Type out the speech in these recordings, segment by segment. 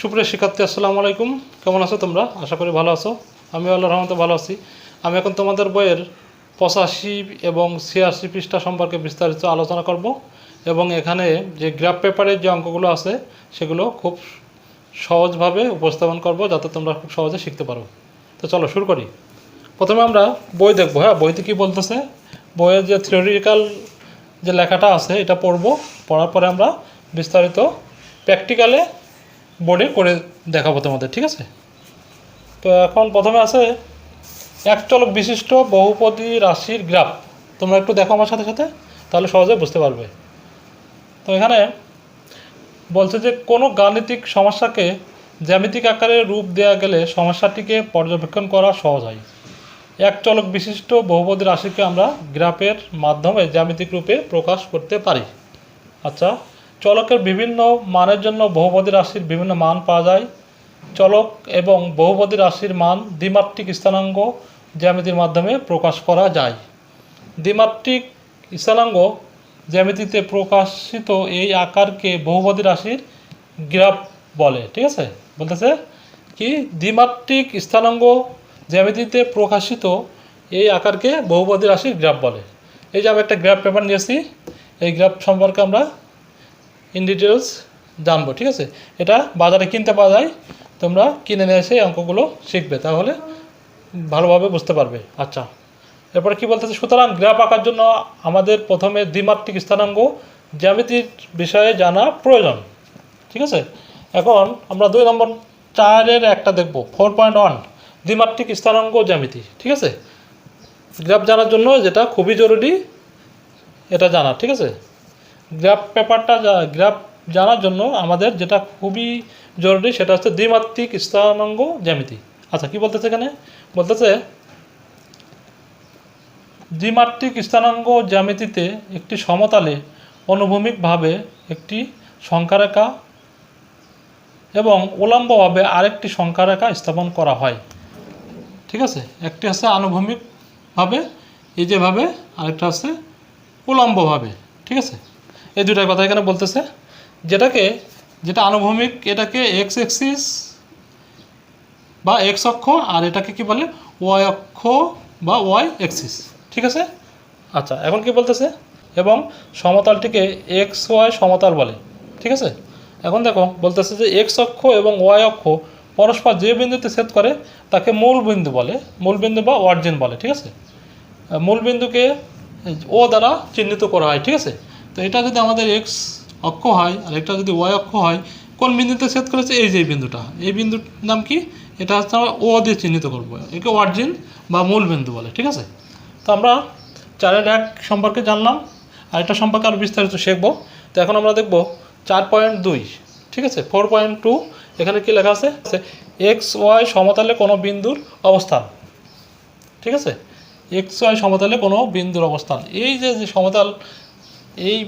সুপ্রিয় শিক্ষার্থী, আসসালামু আলাইকুম। কেমন আছো তোমরা? আশা করি ভালো আছো। আমি আল্লাহ রহমতে ভালো আছি। আমি এখন তোমাদের বইয়ের পঁচাশি এবং ছিয়াশি পৃষ্ঠা সম্পর্কে বিস্তারিত আলোচনা করব এবং এখানে যে গ্রাফ পেপারের যে অঙ্কগুলো আছে, সেগুলো খুব সহজভাবে উপস্থাপন করব যাতে তোমরা খুব সহজে শিখতে পারো। তো চলো শুরু করি। প্রথমে আমরা বই দেখব। হ্যাঁ বইতে কী বলতেছে? বইয়ের যে থিওরিটিক্যাল যে লেখাটা আছে, এটা পড়ব। পড়ার পরে আমরা বিস্তারিত প্র্যাকটিক্যালে বোর্ডে করে দেখাবো তোমাদের, ঠিক আছে? তো এখন প্রথমে আছে এক চলক বিশিষ্ট বহুপদী রাশির গ্রাফ। তোমরা একটু দেখো আমার সাথে সাথে, তাহলে সহজে বুঝতে পারবে। তো এখানে বলছে যে, কোনো গাণিতিক সমস্যাকে জ্যামিতিক আকারে রূপ দেওয়া গেলে সমস্যাটিকে পর্যবেক্ষণ করা সহজ হয়। এক চলক বিশিষ্ট বহুপদী রাশিকে আমরা গ্রাফের মাধ্যমে জ্যামিতিক রূপে প্রকাশ করতে পারি। আচ্ছা চলকের বিভিন্ন মানের জন্য বহুপদী রাশির বিভিন্ন মান পাওয়া যায়। চলক এবং বহুপদী রাশির মান দ্বিমাত্রিক স্থানাঙ্গ জ্যামিতির মাধ্যমে প্রকাশ করা যায়। দ্বিমাত্রিক স্থানাঙ্গ জ্যামিতিতে প্রকাশিত এই আকারকে বহুপদী রাশির গ্রাফ বলে, ঠিক আছে? বলতেছে কি? দ্বিমাত্রিক স্থানাঙ্গ জ্যামিতিতে প্রকাশিত এই আকারকে বহুপদী রাশির গ্রাফ বলে। এই যে আমি একটা গ্রাফ পেপার নিয়েছি, এই গ্রাফ সম্পর্কে আমরা ইন ডিটেলস জানব, ঠিক আছে? এটা বাজারে কিনতে পাওয়া যায়, তোমরা কিনে নিয়ে এসে অঙ্কগুলো শিখবে, তাহলে ভালোভাবে বুঝতে পারবে। আচ্ছা এরপরে কি বলতেছে? সুতরাং গ্রাফ আঁকার জন্য আমাদের প্রথমে দ্বিমাত্রিক স্থানাঙ্গ জ্যামিতির বিষয়ে জানা প্রয়োজন, ঠিক আছে? এখন আমরা দুই নম্বর চারের একটা দেখব ফোর পয়েন্ট ওয়ান দ্বিমাত্রিক স্থানাঙ্গ জ্যামিতি, ঠিক আছে? গ্রাফ জানার জন্য যেটা খুবই জরুরি, এটা জানা, ঠিক আছে? গ্রাফ পেপারটা গ্রাফ জানার জন্য আমাদের যেটা খুবই জরুরি সেটা হচ্ছে দ্বিমাত্রিক স্থানাঙ্গ জ্যামিতি। আচ্ছা কি বলতেছে এখানে? বলতেছে দ্বিমাত্রিক স্থানাঙ্গ জ্যামিতিতে একটি সমতালে অনুভূমিকভাবে একটি সংখ্যারেখা এবং উলম্বভাবে আরেকটি সংখ্যারেখা স্থাপন করা হয়। ঠিক আছে? একটি হচ্ছে আনুভূমিকভাবে, এই যেভাবে, আরেকটা হচ্ছে উলম্বভাবে ঠিক আছে? এই দুটার কথা এখানে বলতেছে। যেটাকে, যেটা আনুভূমিক, এটাকে এক্স এক্সিস বা এক্স অক্ষ আর এটাকে কি বলে? ওয়াই অক্ষ বা ওয়াই এক্সিস ঠিক আছে? আচ্ছা এখন কি বলতেছে? এবং সমতলটিকে এক্স ওয়াই সমতল বলে। ঠিক আছে? এখন দেখো, বলতেছে যে এক্স অক্ষ এবং ওয়াই অক্ষ পরস্পর যে বিন্দুতে ছেদ করে, তাকে মূল বিন্দু বলে, মূল বিন্দু বা অর্জিন বলে। ঠিক আছে? মূল বিন্দুকে ও দ্বারা চিহ্নিত করা হয়। ঠিক আছে? তো এটা যদি আমাদের এক্স অক্ষ হয়, আর এটা যদি ওয়াই অক্ষ হয়, কোন বিন্দুতে ছেদ করেছে? এই যে বিন্দুটা। এই বিন্দুর নাম কি? এটা হচ্ছে আমরা ও দিয়ে চিহ্নিত করব। একে অর্জিন বা মূল বিন্দু বলে, ঠিক আছে? তো আমরা চারের এক সম্পর্কে জানলাম, আর এটা সম্পর্কে আরও বিস্তারিত শিখব। তো এখন আমরা দেখব চার পয়েন্ট দুই, ঠিক আছে? ফোর পয়েন্ট টু এখানে কি লেখা আছে? এক্স ওয়াই সমতলে কোনো বিন্দুর অবস্থান, ঠিক আছে? এক্স ওয়াই সমতলে কোনো বিন্দুর অবস্থান। এই যে সমতল এই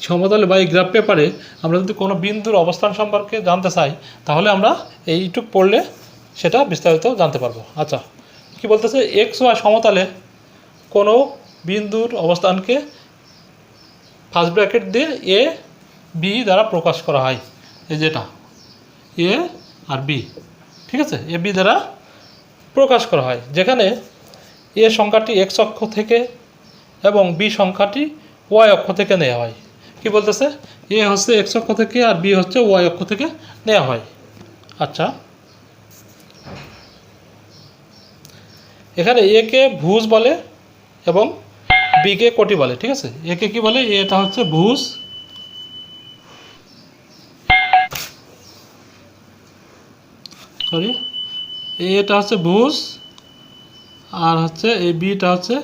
সমতলে বা এই গ্রাফ পেপারে আমরা যদি কোনো বিন্দুর অবস্থান সম্পর্কে জানতে চাই, তাহলে আমরা এইটুক পড়লে সেটা বিস্তারিত জানতে পারব। আচ্ছা কি বলতেছে? এক্স ওয়াই সমতলে কোনো বিন্দুর অবস্থানকে ফার্স্ট ব্র্যাকেট দিয়ে এ বি দ্বারা প্রকাশ করা হয়। এই যেটা এ আর বি ঠিক আছে? এ বি দ্বারা প্রকাশ করা হয়। যেখানে এ সংখ্যাটি এক্স অক্ষ থেকে এবং বি সংখ্যাটি ওয়াই অক্ষ থেকে নেওয়া হয়। কি বলতেছে? এ হচ্ছে এক্স অক্ষ থেকে আর বি হচ্ছে ওয়াই অক্ষ থেকে নেওয়া হয়। আচ্ছা। এখানে এ কে ভুজ বলে এবং বি কে কোটি বলে, ঠিক আছে? একে কি বলে? এটা হচ্ছে ভুজ। সরি এটা হচ্ছে ভুজ আর হচ্ছে এই বিটা হচ্ছে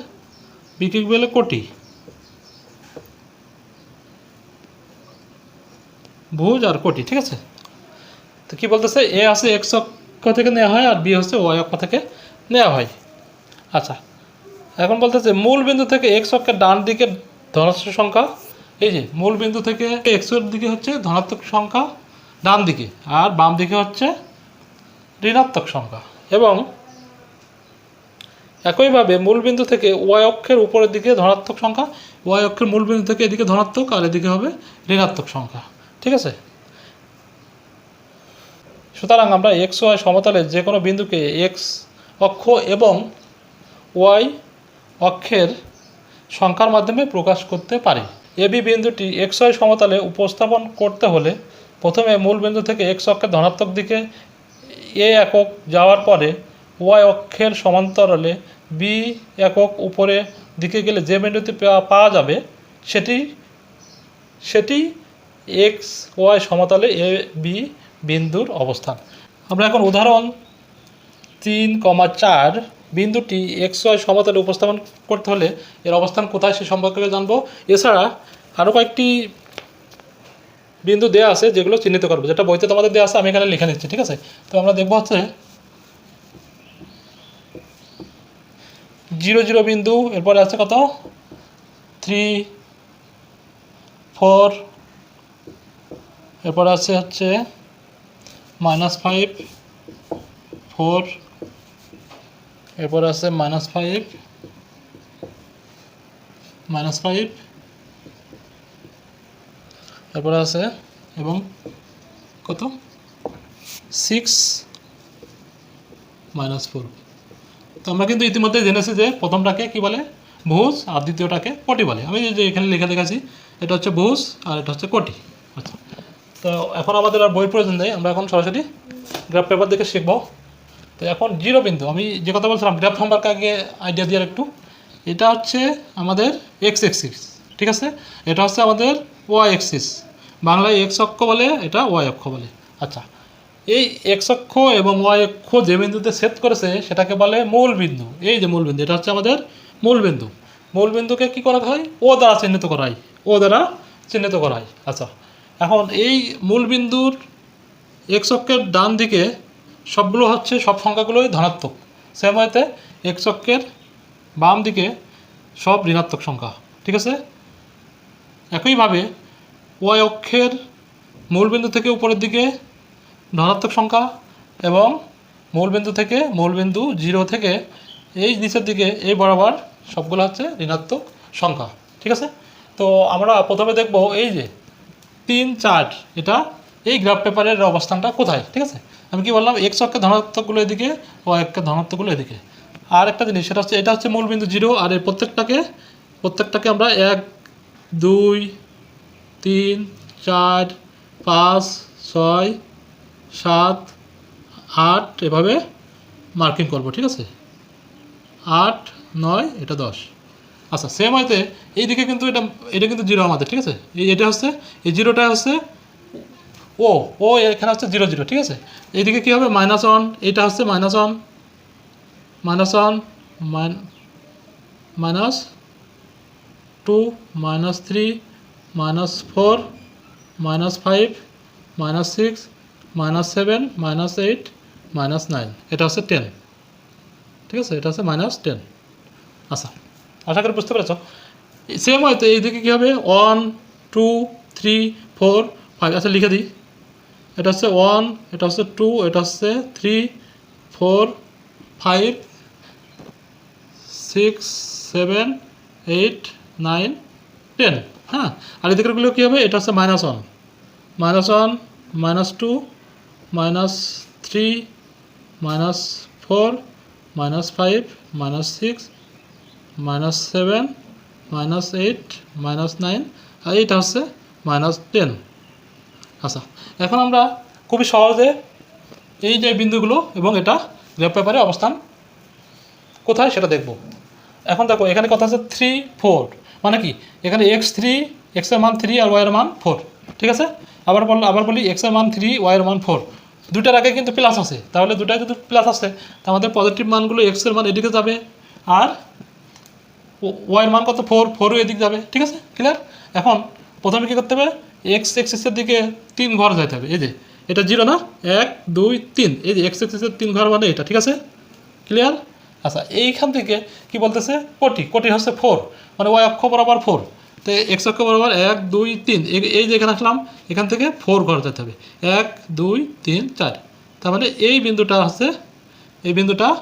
বিকে কি বলে? কোটি। ভুজ আর কোটি, ঠিক আছে? তো কি বলতেছে? এ আছে এক্স অক্ষ থেকে নেওয়া হয় আর বি হচ্ছে ওয়াই অক্ষ থেকে নেওয়া হয়। আচ্ছা এখন বলতেছে মূল বিন্দু থেকে এক্স অক্ষের ডান দিকে ধনাত্মক সংখ্যা, এই যে মূল বিন্দু থেকে এক্সের দিকে হচ্ছে ধনাত্মক সংখ্যা ডান দিকে আর বাম দিকে হচ্ছে ঋণাত্মক সংখ্যা এবং একইভাবে মূলবিন্দু থেকে ওয়াই অক্ষের উপরের দিকে ধনাত্মক সংখ্যা, ওয়াই অক্ষের মূলবিন্দু থেকে এদিকে ধনাত্মক আর এদিকে হবে ঋণাত্মক সংখ্যা। ঠিক আছে? সুতরাং আমরা এক্স ওয়াই সমতলে যে কোনো বিন্দুকে এক্স অক্ষ এবং ওয়াই অক্ষের সংখ্যার মাধ্যমে প্রকাশ করতে পারি। এবি বিন্দুটি এক্স ওয়াই সমতলে উপস্থাপন করতে হলে প্রথমে মূল বিন্দু থেকে এক্স অক্ষের ধনাত্মক দিকে এ একক যাওয়ার পরে ওয়াই অক্ষের সমান্তরালে বি একক উপরে দিকে গেলে যে বিন্দুটি পাওয়া যাবে সেটি সেটি এক্স ওয়াই সমতলে এ, বি বিন্দুর অবস্থান। আমরা এখন উদাহরণ তিন কমা চার বিন্দুটি এক্স ওয়াই সমতলে উপস্থাপন করতে হলে এর অবস্থান কোথায় সে সম্পর্কে জানব। এছাড়া আরও কয়েকটি বিন্দু দেওয়া আছে যেগুলো চিহ্নিত করব। যেটা বইতে তোমাদের দেওয়া আছে, আমি এখানে লিখে নিচ্ছি, ঠিক আছে? তো আমরা দেখব হচ্ছে জিরো জিরো বিন্দু, এরপরে আছে কত? থ্রি ফোর এরপরে আছে হচ্ছে মাইনাস ফাইভ ফোর এরপর আছে মাইনাস ফাইভ মাইনাস ফাইভ এরপর আছে এবং কত? সিক্স মাইনাস ফোর তো আমরা কিন্তু ইতিমধ্যে জেনেছি যে প্রথমটাকে কি বলে? ভুজ, আর দ্বিতীয়টাকে কোটি বলে। আমি যে এখানে লিখে দেখাচ্ছি, এটা হচ্ছে ভুজ আর এটা হচ্ছে কোটি। তো এখন আমাদের আর বইয়ের প্রয়োজন নেই, আমরা এখন সরাসরি গ্রাফ পেপার দেখে শিখব। তো এখন জিরো বিন্দু, আমি যে কথা বলছিলাম গ্রাফ সম্পর্কে আগে আইডিয়া দিয়ে একটু। এটা হচ্ছে আমাদের এক্স এক্সিস ঠিক আছে? এটা হচ্ছে আমাদের ওয়াই এক্সিস বাংলায় এক্স অক্ষ বলে, এটা ওয়াই অক্ষ বলে। আচ্ছা এই এক্স অক্ষ এবং ওয়াই অক্ষ যে বিন্দুতে সেট করেছে, সেটাকে বলে মূল বিন্দু। এই যে মূল বিন্দু, এটা হচ্ছে আমাদের মূল বিন্দু। মূল বিন্দুকে কি করা হয়? ও দ্বারা চিহ্নিত করা হয় ও দ্বারা চিহ্নিত করা হয় আচ্ছা এখন এই মূল বিন্দুর এক্স অক্ষের ডান দিকে সবগুলো হচ্ছে সব সংখ্যাগুলোই ধনাত্মক। সেম হয়তে এক্স অক্ষের বাম দিকে সব ঋণাত্মক সংখ্যা, ঠিক আছে? একইভাবে ওয়াই অক্ষের মূলবিন্দু থেকে উপরের দিকে ধনাত্মক সংখ্যা এবং মূলবিন্দু থেকে মূলবিন্দু জিরো থেকে এই নিচের দিকে এই বরাবর সবগুলো হচ্ছে ঋণাত্মক সংখ্যা, ঠিক আছে? তো আমরা প্রথমে দেখব এই যে তিন চার, এটা এই গ্রাফ পেপারের অবস্থানটা কোথায়? ঠিক আছে? আমি কি বললাম এক্স অক্ষের ধনাত্মকগুলো এদিকে ও অক্ষের ধনাত্মকগুলো এদিকে। আর একটা জিনিস, সেটা হচ্ছে, এটা হচ্ছে মূলবিন্দু জিরো আর এই প্রত্যেকটাকে প্রত্যেকটাকে আমরা এক, দুই, তিন, চার, পাঁচ, ছয়, সাত, আট, এভাবে মার্কিং করব, ঠিক আছে? আট, নয়, এটা দশ। আচ্ছা সেম হয়তো এইদিকে কিন্তু এটা এটা কিন্তু জিরো আমাদের, ঠিক আছে? এই, এটা হচ্ছে, এই জিরোটা হচ্ছে ও ও এখানে হচ্ছে জিরো জিরো ঠিক আছে? এইদিকে কী হবে? মাইনাস ওয়ান এটা হচ্ছে minus one minus one minus two minus three minus four minus five minus six minus seven minus eight minus nine এটা হচ্ছে টেন ঠিক আছে? এটা হচ্ছে মাইনাস টেন আচ্ছা। আশা করি বুঝতে পেরেছ। সেম হয়তো এইদিকে কী হবে? One two three four five আচ্ছা লিখে দিই। এটা হচ্ছে ওয়ান এটা হচ্ছে টু এটা হচ্ছে three four five six seven eight nine ten হ্যাঁ আর এদিকেরগুলো কী হবে? এটা হচ্ছে minus one minus one minus two minus three minus four minus five minus six minus seven minus eight minus nine আর এইটা হচ্ছে মাইনাস টেন আচ্ছা এখন আমরা খুবই সহজে এই যে বিন্দুগুলো এবং এটা গ্রেপ পেপারে অবস্থান কোথায় সেটা দেখব। এখন দেখো, এখানে কথা আছে থ্রি ফোর মানে কি? এখানে এক্স থ্রি এক্সের মান থ্রি আর ওয়াইয়ের মান ফোর ঠিক আছে? আবার বল, আবার বলি এক্সের মান থ্রি ওয়াইয়ের মান ফোর দুটার আগে কিন্তু প্লাস আছে। তাহলে দুটায় যদি প্লাস আছে তা আমাদের পজিটিভ মানগুলো এক্সের মান এদিকে যাবে। আর ওয়াইয়ের মান কত? ফোর ফোরও এদিকে যাবে, ঠিক আছে? ক্লিয়ার এখন প্রথমে কী করতে হবে? এক্স এক্সেসের দিকে তিন ঘর যাইতে হবে, এই যে, এটা জিরো না? এক, দুই, তিন, এই যে এক্স এক্সেসের তিন ঘর মানে এটা, ঠিক আছে? ক্লিয়ার আচ্ছা এইখান থেকে কি বলতেছে? কোটি কোটি হচ্ছে ফোর মানে ওয়াই অক্ষ বরাবর ফোর তো এক্স অক্ষ বরাবর এক, দুই, তিন, এই- এই যে এখানে আসলাম, এখান থেকে ফোর ঘর যেতে হবে, এক, দুই, তিন, চার, তার মানে এই বিন্দুটা হচ্ছে, এই বিন্দুটা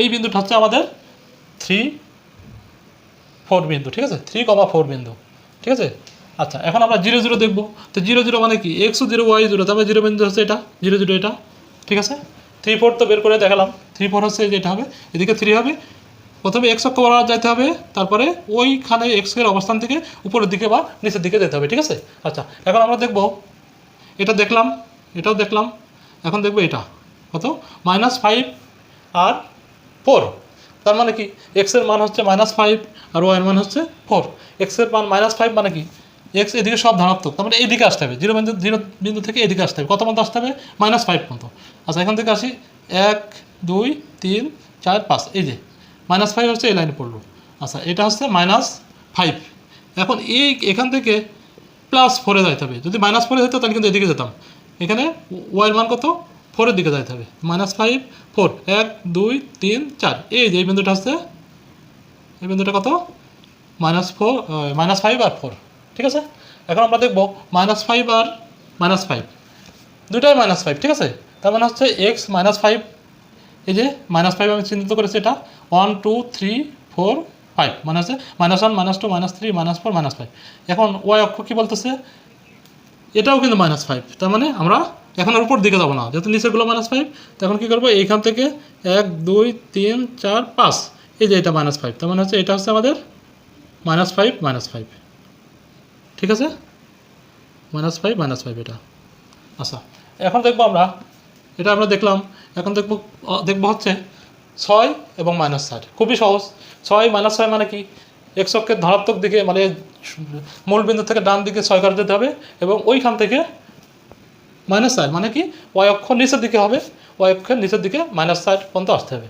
এই বিন্দুটা হচ্ছে আমাদের থ্রি ফোর বিন্দু, ঠিক আছে? থ্রি কমা ফোর বিন্দু, ঠিক আছে? আচ্ছা এখন আমরা জিরো জিরো দেখব। তো জিরো জিরো মানে কি? এক্সও জিরো ওয়াই জিরো তারপরে জিরো বিন্দু হচ্ছে এটা জিরো জিরো এটা, ঠিক আছে? থ্রি ফোর তো বের করে দেখালাম। থ্রি ফোর হচ্ছে যেটা হবে, এদিকে থ্রি হবে। প্রথমে এক্স অক্ষ বরাবর যেতে হবে, তারপরে ওইখানে এক্সের অবস্থান থেকে উপরের দিকে বা নিচের দিকে যেতে হবে, ঠিক আছে? আচ্ছা এখন আমরা দেখব। এটা দেখলাম, এটাও দেখলাম, এখন দেখব এটা। কত? মাইনাস ফাইভ আর ফোর। তার মানে কি? এক্সের মান হচ্ছে মাইনাস ফাইভ আর ওয়াইয়ের মান হচ্ছে ফোর এক্সের মান মাইনাস ফাইভ মানে কি? এক্স এদিকে সব ধনাত্মক, তার মানে এদিকে আসতে হবে। জিরো বিন্দু জিরো বিন্দু থেকে এদিকে আসতে হবে। কত পর্যন্ত আসতে হবে? মাইনাস ফাইভ পর্যন্ত। আচ্ছা এখান থেকে আসি। এক, দুই, তিন, চার, পাঁচ। এই যে মাইনাস ফাইভ হচ্ছে এই লাইনে পড়ল। আচ্ছা এটা হচ্ছে মাইনাস ফাইভ এখন এই এখান থেকে প্লাস ফোরে যাইতে হবে। যদি মাইনাস ফোরে যেত, তাহলে কিন্তু এদিকে যেতাম। এখানে ওয়াইয়ের মান কত? ফোরের দিকে যাইতে হবে। মাইনাস ফাইভ, ফোর, এক, দুই, তিন, চার। এই যে, এই বিন্দুটা হচ্ছে এই বিন্দুটা কত? মাইনাস ফোর মাইনাস ফাইভ আর ফোর। ঠিক আছে? এখন আমরা দেখব মাইনাস ফাইভ আর মাইনাস ফাইভ। দুটাই মাইনাস ফাইভ, ঠিক আছে? তার মানে হচ্ছে এক্স মাইনাস ফাইভ, এই যে মাইনাস ফাইভ আমি চিহ্নিত করেছি এটা, one, two, three, four, five. মানে হচ্ছে minus one, minus two, minus three, minus four, minus five. এখন ওয়াই অক্ষ কী বলতেছে? এটাও কিন্তু মাইনাস ফাইভ। তার মানে আমরা এখন আর উপর দিকে যাব না। যেহেতু নিচেরগুলো মাইনাস ফাইভ তখন কী করব? এইখান থেকে এক, দুই, তিন, চার, পাঁচ। এই যে এটা মাইনাস ফাইভ তার মানে হচ্ছে এটা হচ্ছে আমাদের মাইনাস ফাইভ মাইনাস ফাইভ ঠিক আছে? মাইনাস ফাইভ মাইনাস ফাইভ এটা। আচ্ছা এখন দেখব আমরা, এটা আমরা দেখলাম। এখন দেখব দেখব হচ্ছে ছয় এবং মাইনাস ষাট। খুবই সহজ। ছয় মাইনাস ছয় মানে কি? এক্স অক্ষের ধনাত্মক দিকে মানে মূল বিন্দু থেকে ডান দিকে ছয় করে যেতে হবে এবং ওইখান থেকে মাইনাস ষাট মানে কি? ওয়াই অক্ষ নিচের দিকে হবে ওয়াই অক্ষের নিচের দিকে মাইনাস ষাট পর্যন্ত আসতে হবে।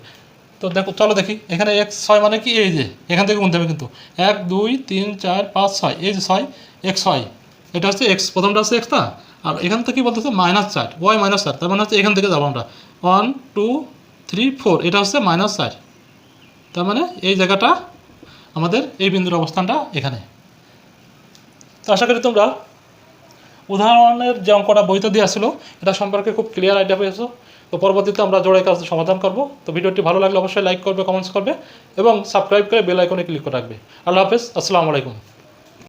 তো দেখো, চলো দেখি, এখানে এক্স ছয় মানে কি? এই যে, এখান থেকে গুনতে হবে কিন্তু। এক, দুই, তিন, চার, পাঁচ, ছয়, এই যে ছয় এক্স ছয় এটা হচ্ছে এক্স প্রথমটা হচ্ছে এক্সটা আর এখান থেকে বলতেছে মাইনাস চার ওয়াই মাইনাস চার, তার মানে হচ্ছে এখান থেকে যাব আমরা। ওয়ান টু থ্রি ফোর এটা হচ্ছে মাইনাস চার। তার মানে এই জায়গাটা আমাদের এই বিন্দুর অবস্থানটা এখানে। তো আশা করি তোমরা উদাহরণের যে অঙ্কটা বইতে দিয়ে আসলো, এটা সম্পর্কে খুব ক্লিয়ার আইডিয়া পেয়েছ তো পরবর্তীতে আমরা জোড়াই কাজ সমাধান করব। তো ভিডিওটি ভালো লাগলে অবশ্যই লাইক করবে কমেন্টস করবে এবং সাবস্ক্রাইব করে বেল আইকনে ক্লিক করে রাখবে। আল্লাহ হাফেজ, আসসালামু আলাইকুম।